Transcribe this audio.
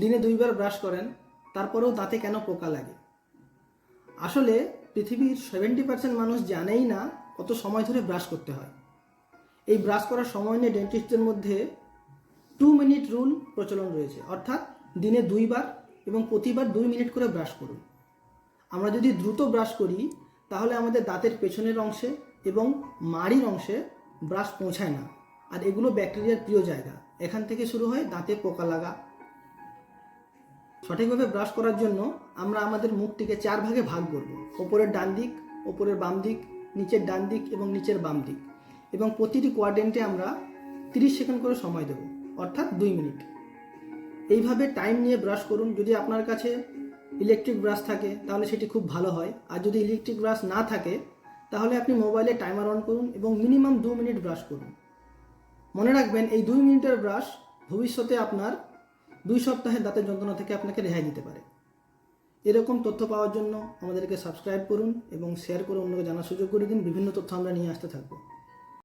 দিনে দুইবার ব্রাশ করেন, তারপরেও দাঁতে কেন পোকা লাগে? আসলে পৃথিবীর সেভেন্টি পার্সেন্ট মানুষ জানেই না কত সময় ধরে ব্রাশ করতে হয়। এই ব্রাশ করার সময় নিয়ে ডেন্টিস্টদের মধ্যে টু মিনিট রুল প্রচলন রয়েছে। অর্থাৎ দিনে দুইবার এবং প্রতিবার দুই মিনিট করে ব্রাশ করুন। আমরা যদি দ্রুত ব্রাশ করি, তাহলে আমাদের দাঁতের পেছনের অংশে এবং মাড়ির অংশে ব্রাশ পৌঁছায় না। আর এগুলো ব্যাকটেরিয়ার প্রিয় জায়গা। এখান থেকে শুরু হয় দাঁতে পোকা লাগা। সঠিকভাবে ব্রাশ করার জন্য আমরা আমাদের মুখটিকে চার ভাগে ভাগ করব। ওপরের ডান দিক, ওপরের বাম দিক, নিচের ডান দিক এবং নিচের বাম দিক। এবং প্রতিটি কোয়াড্রেন্টে আমরা 30 সেকেন্ড করে সময় দেব, অর্থাৎ দুই মিনিট। এইভাবে টাইম নিয়ে ব্রাশ করুন। যদি আপনার কাছে ইলেকট্রিক ব্রাশ থাকে, তাহলে সেটি খুব ভালো হয়। আর যদি ইলেকট্রিক ব্রাশ না থাকে, তাহলে আপনি মোবাইলে টাইমার অন করুন এবং মিনিমাম দু মিনিট ব্রাশ করুন। মনে রাখবেন, এই দুই মিনিটের ব্রাশ ভবিষ্যতে আপনার দুই সপ্তাহে দাঁতের যন্ত্রণা থেকে আপনাকে রেহাই দিতে পারে। এরকম তথ্য পাওয়ার জন্য আমাদেরকে সাবস্ক্রাইব করুন এবং শেয়ার করে অন্যকে জানার সুযোগ করে দিন। বিভিন্ন তথ্য আমরা নিয়ে আসতে থাকব।